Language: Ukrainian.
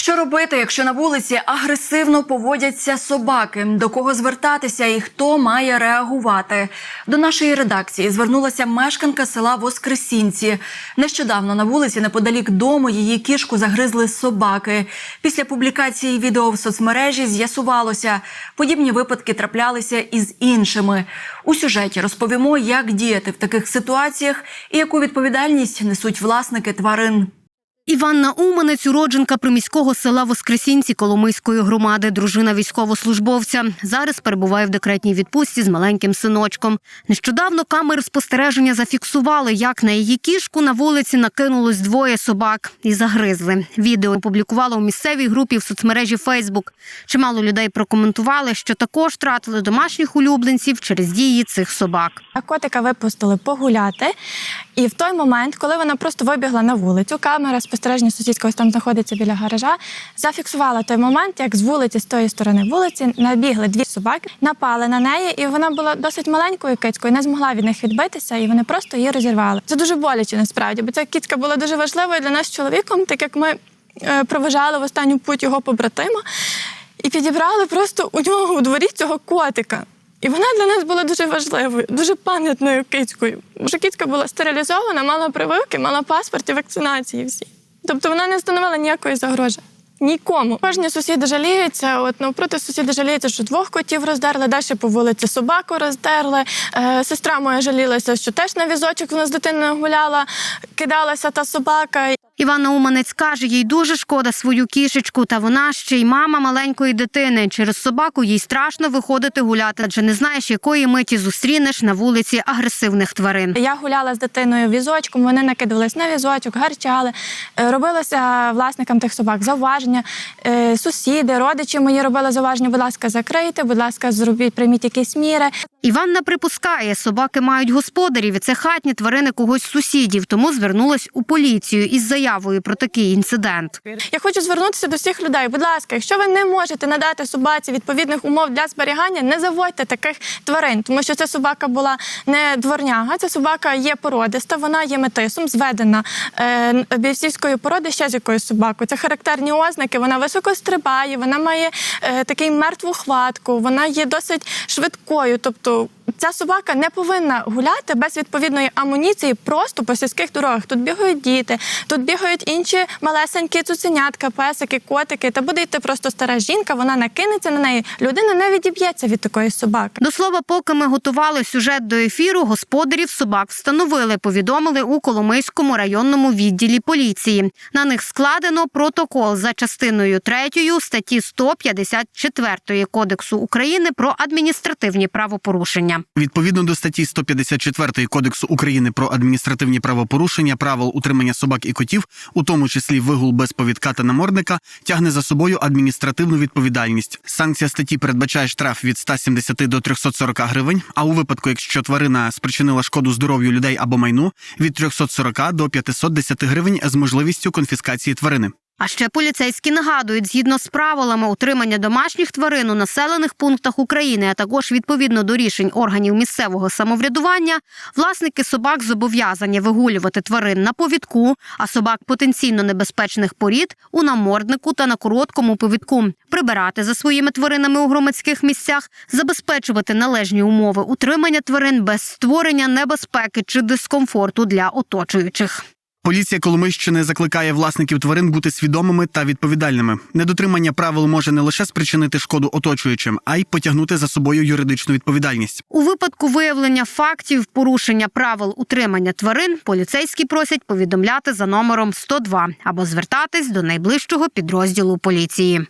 Що робити, якщо на вулиці агресивно поводяться собаки? До кого звертатися і хто має реагувати? До нашої редакції звернулася мешканка села Воскресінці. Нещодавно на вулиці неподалік дому її кішку загризли собаки. Після публікації відео в соцмережі з'ясувалося, подібні випадки траплялися і з іншими. У сюжеті розповімо, як діяти в таких ситуаціях і яку відповідальність несуть власники тварин. Іванна Уманець, уродженка приміського села Воскресінці Коломийської громади, дружина військовослужбовця. Зараз перебуває в декретній відпустці з маленьким синочком. Нещодавно камери спостереження зафіксували, як на її кішку на вулиці накинулось двоє собак і загризли. Відео опублікувала у місцевій групі в соцмережі Фейсбук. Чимало людей прокоментували, що також втратили домашніх улюбленців через дії цих собак. Котика випустили погуляти. І в той момент, коли вона просто вибігла на вулицю, камера спостереження сусідського ось там знаходиться біля гаража, зафіксувала той момент, як з вулиці, з тої сторони вулиці, набігли дві собаки, напали на неї, і вона була досить маленькою кицькою, не змогла від них відбитися, і вони просто її розірвали. Це дуже боляче насправді, бо ця кітка була дуже важливою для нас чоловіком, так як ми е, проважали в останню путь його побратима і підібрали просто у нього у дворі цього котика. І вона для нас була дуже важливою, дуже пам'ятною кицькою. Бо кицька була стерилізована, мала прививки, мала паспорт і вакцинації всі. Тобто вона не становила ніякої загрози. Нікому. Кожні сусіди жаліються. От навпроти сусіди жаліються, що двох котів роздерли, далі по вулиці собаку роздерли. Е, сестра моя жалілася, що теж на візочок вона з дитиною гуляла, кидалася та собака. Іванна Уманець каже, їй дуже шкода свою кішечку, та вона ще й мама маленької дитини. Через собаку їй страшно виходити гуляти, адже не знаєш, якої миті зустрінеш на вулиці агресивних тварин. Я гуляла з дитиною візочком, вони накидувались на візочок, гарчали. Е, Робилося власникам тих собак зауваження. Е, Сусіди, родичі мої робили зауваження, будь ласка, закрийте, будь ласка, зробіть, прийміть якісь міри. Іванна припускає, собаки мають господарів, і це хатні тварини когось з сусідів, тому звернулась у поліцію із заявою про такий інцидент. Я хочу звернутися до всіх людей. Будь ласка, якщо ви не можете надати собаці відповідних умов для зберігання, не заводьте таких тварин, тому що ця собака була не дворняга, ця собака є породиста, вона є метисом, зведена е, бійцівської породи ще з якоюсь собакою. Це характерні ознаки. Вона високо стрибає, вона має е, такий мертву хватку, вона є досить швидкою. Тобто ця собака не повинна гуляти без відповідної амуніції просто по сільських дорогах. Тут бігають діти, тут бігають інші малесенькі цуценятка, песики, котики. Та буде йти просто стара жінка, вона накинеться на неї. Людина не відіб'ється від такої собаки. До слова, поки ми готували сюжет до ефіру, господарів собак встановили, повідомили у Коломийському районному відділі поліції. На них складено протокол за частиною 3 статті 154 Кодексу України про адміністративні правопорушення. Відповідно до статті 154 Кодексу України про адміністративні правопорушення, правил утримання собак і котів, у тому числі вигул без повідка та намордника, тягне за собою адміністративну відповідальність. Санкція статті передбачає штраф від 170 до 340 гривень. А у випадку, якщо тварина спричинила шкоду здоров'ю людей або майну, від 340 до 510 гривень з можливістю конфіскації тварини. А ще поліцейські нагадують, згідно з правилами утримання домашніх тварин у населених пунктах України, а також відповідно до рішень органів місцевого самоврядування, власники собак зобов'язані вигулювати тварин на повідку, а собак потенційно небезпечних порід у наморднику та на короткому повідку, прибирати за своїми тваринами у громадських місцях, забезпечувати належні умови утримання тварин без створення небезпеки чи дискомфорту для оточуючих. Поліція Коломийщини закликає власників тварин бути свідомими та відповідальними. Недотримання правил може не лише спричинити шкоду оточуючим, а й потягнути за собою юридичну відповідальність. У випадку виявлення фактів порушення правил утримання тварин поліцейські просять повідомляти за номером 102 або звертатись до найближчого підрозділу поліції.